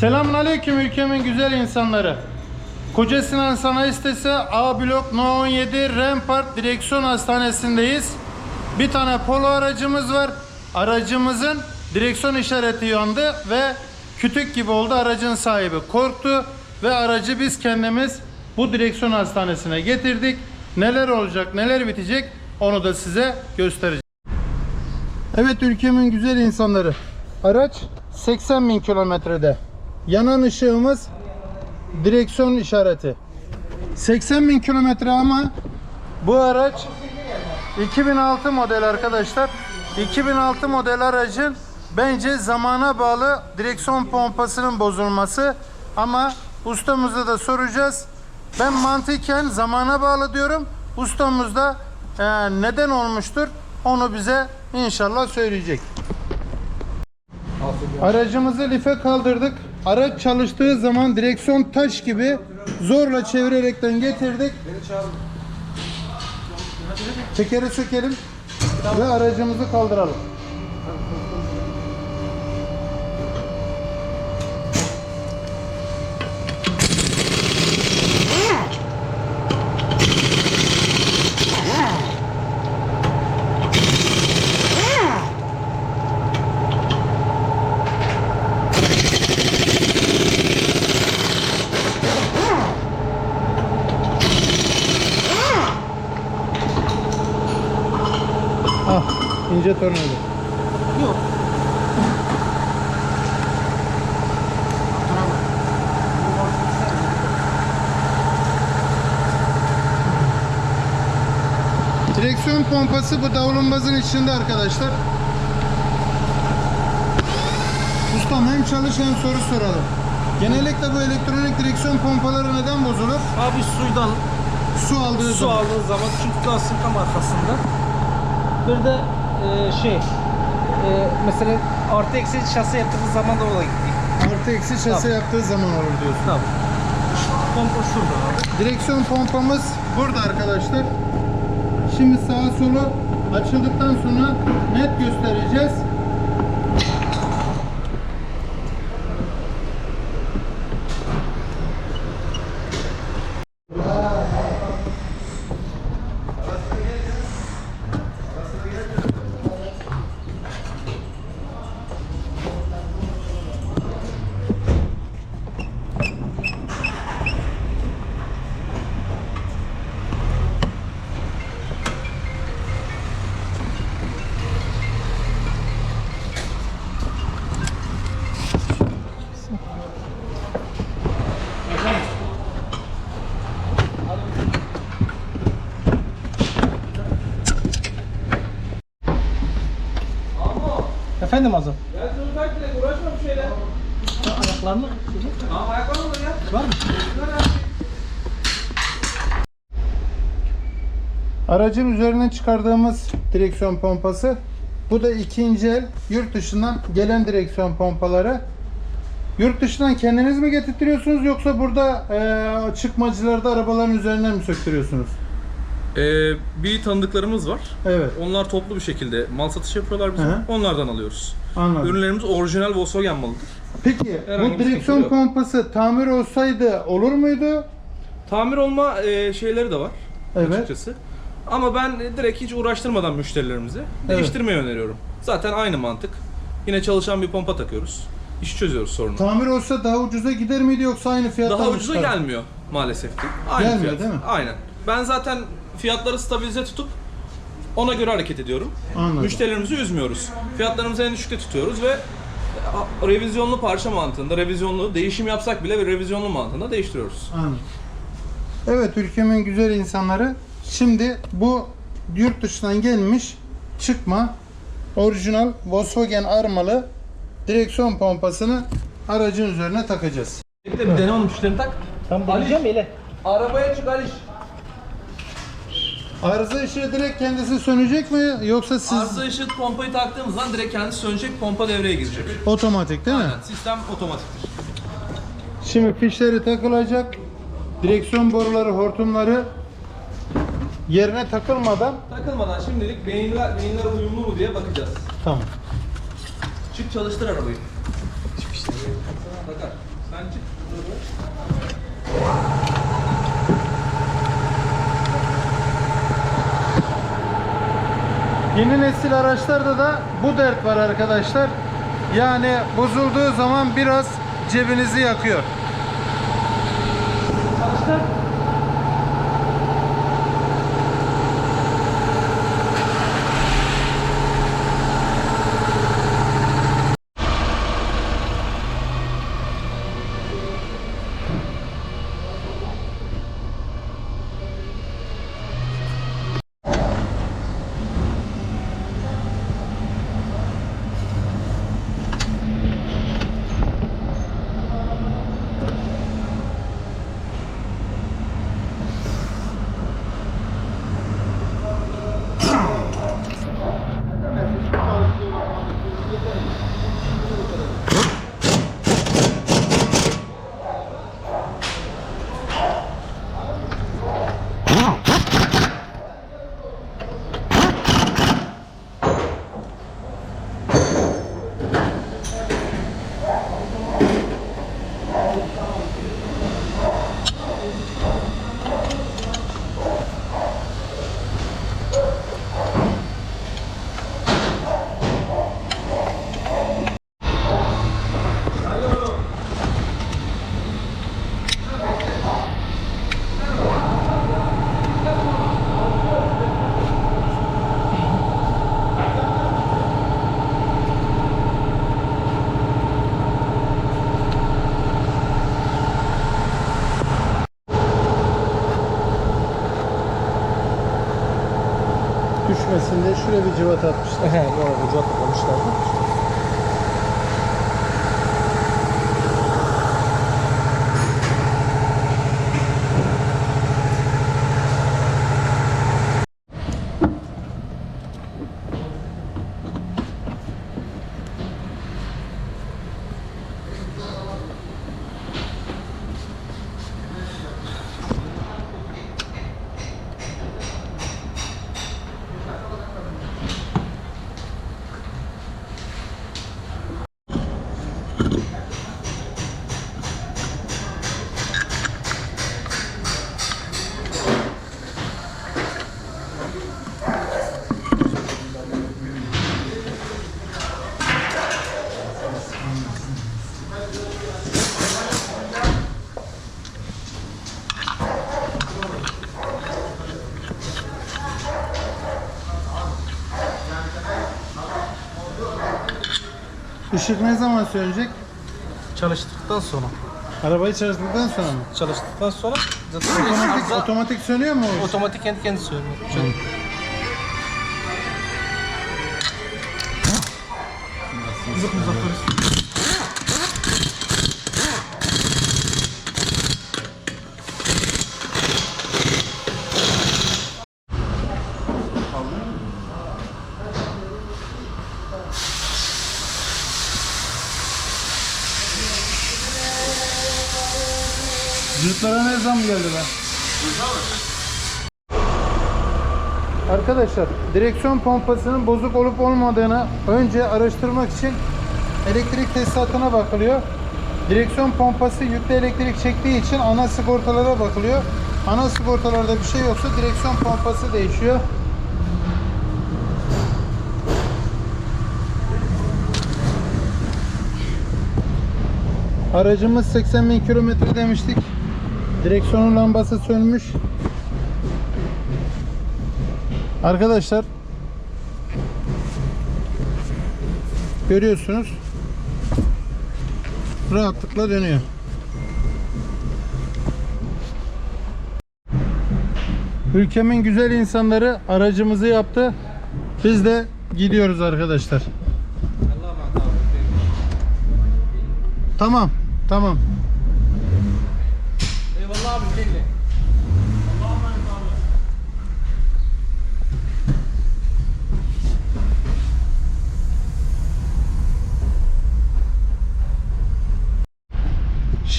Selamünaleyküm ülkemin güzel insanları. Koca Sinan Sanayi Sitesi A blok No 17 Rempart Direksiyon Hastanesi'ndeyiz. Bir tane polo aracımız var. Aracımızın direksiyon işareti yandı ve kütük gibi oldu. Aracın sahibi korktu ve aracı biz kendimiz bu direksiyon hastanesine getirdik. Neler olacak, neler bitecek onu da size göstereceğim. Evet ülkemin güzel insanları. Araç 80 bin kilometrede. Yanan ışığımız direksiyon işareti. 80 bin kilometre ama bu araç 2006 model arkadaşlar. 2006 model aracın bence zamana bağlı direksiyon pompasının bozulması ama ustamıza da soracağız. Ben mantıken zamana bağlı diyorum. Ustamız da e, neden olmuştur onu bize inşallah söyleyecek. Aracımızı life kaldırdık. Araç çalıştığı zaman direksiyon taş gibi zorla çevirerekten getirdik. Tekeri sökelim ve aracımızı kaldıralım. Ah, ince tornavida. Yok. Direksiyon pompası bu davlumbazın içinde arkadaşlar. Ustam hem çalış hem soru soralım. Genellikle bu elektronik direksiyon pompaları neden bozulur? Abi suydan Su aldığı su zaman. aldığın zaman çünkü lastik tam arkasında. Bir de e, şey e, mesela artı eksi şase yaptığımız zaman da ola gitti. Artı eksi şase Tabii. yaptığı zaman olur diyorsun. Tamam. Pompa şurada abi. Direksiyon pompamız burada arkadaşlar. Şimdi sağa solu açıldıktan sonra net göstereceğiz. Efendim Azam? Ya şunu tak direkt uğraşma bir şeyle. Ayaklarını. Tamam ayaklarını ya. Var mı? Aracın üzerine çıkardığımız direksiyon pompası. Bu da ikinci el yurt dışından gelen direksiyon pompaları. Yurt dışından kendiniz mi getirtiyorsunuz yoksa burada eee çıkmacılarda arabaların üzerinden mi söktürüyorsunuz? Ee, bir tanıdıklarımız var. Evet, Onlar toplu bir şekilde mal satışı yapıyorlar bize. Hı. Onlardan alıyoruz. anladım. Ürünlerimiz orijinal Volkswagen malıdır. Peki Herhangi bu direksiyon sıkıntı yok. pompası tamir olsaydı olur muydu? Tamir olma e, şeyleri de var Evet. açıkçası. Ama ben direkt hiç uğraştırmadan müşterilerimize değiştirmeyi öneriyorum. Zaten aynı mantık. Yine çalışan bir pompa takıyoruz. İşi çözüyoruz sorunu. Tamir olsa daha ucuza gider miydi yoksa aynı fiyattan Daha mı ucuza çıkar? gelmiyor maalesef ki. Aynı Gelmiyor, fiyat. değil mi? Aynen. Ben zaten fiyatları stabilize tutup ona göre hareket ediyorum. Anladım. Müşterilerimizi üzmüyoruz. Fiyatlarımızı en düşükte tutuyoruz ve revizyonlu parça mantığında, revizyonlu değişim yapsak bile ve revizyonlu mantığında değiştiriyoruz. Anladım. Evet ülkemin güzel insanları. Şimdi bu yurt dışından gelmiş çıkma orijinal Volkswagen armalı direksiyon pompasını aracın üzerine takacağız. Bir de bir deneme müşterini tak. Tam deneyeceğim ile. Arabaya çık Aliş. Arıza ışığı direkt kendisi sönecek mi yoksa siz Arıza ışığı pompayı taktığımız zaman direkt kendisi sönecek, pompa devreye girecek. otomatik değil mi? Aynen, sistem otomatiktir. Şimdi fişleri takılacak. Direksiyon boruları, hortumları yerine takılmadan Takılmadan şimdilik beyinler, beyinler uyumlu mu diye bakacağız. tamam. Çık çalıştır arabayı. Takar. Yeni nesil araçlarda da bu dert var arkadaşlar. Yani bozulduğu zaman biraz cebinizi yakıyor. Çalıştır. Diye şuraya bir cıvat atmışlar. He, doğru. Ucu atlamışlardı. Işık ne zaman sönecek? Çalıştıktan sonra. Arabayı çalıştıktan sonra mı? Çalıştıktan sonra zaten Otomatik, arıza- otomatik sönüyor mu o ışık? otomatik kendi kendisi söylüyor. Şöyle. Zıp muzaffer. Zıtlara ne zam geldi lan? Arkadaşlar direksiyon pompasının bozuk olup olmadığını önce araştırmak için elektrik tesisatına bakılıyor. Direksiyon pompası yüklü elektrik çektiği için ana sigortalara bakılıyor. Ana sigortalarda bir şey yoksa direksiyon pompası değişiyor. Aracımız 80 bin kilometre demiştik. Direksiyonun lambası sönmüş. Arkadaşlar görüyorsunuz rahatlıkla dönüyor. Ülkemin güzel insanları aracımızı yaptı. Biz de gidiyoruz arkadaşlar. Tamam, tamam.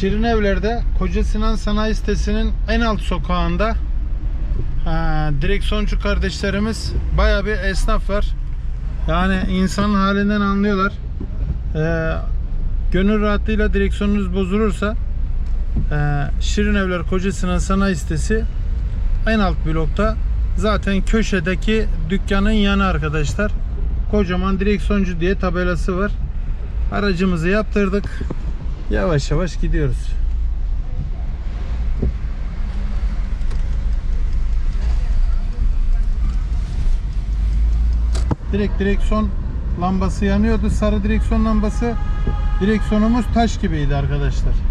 Şirin Evler'de Koca Sinan Sanayi Sitesi'nin en alt sokağında ha, direksiyoncu kardeşlerimiz baya bir esnaf var. Yani insanın halinden anlıyorlar. Ee, Gönül rahatlığıyla direksiyonunuz bozulursa e, Şirin Evler Koca Sinan Sanayi sitesi en alt blokta zaten köşedeki dükkanın yanı arkadaşlar. Kocaman direksiyoncu diye tabelası var. Aracımızı yaptırdık. Yavaş yavaş gidiyoruz. Direkt direksiyon lambası yanıyordu. Sarı direksiyon lambası. Direksiyonumuz taş gibiydi arkadaşlar.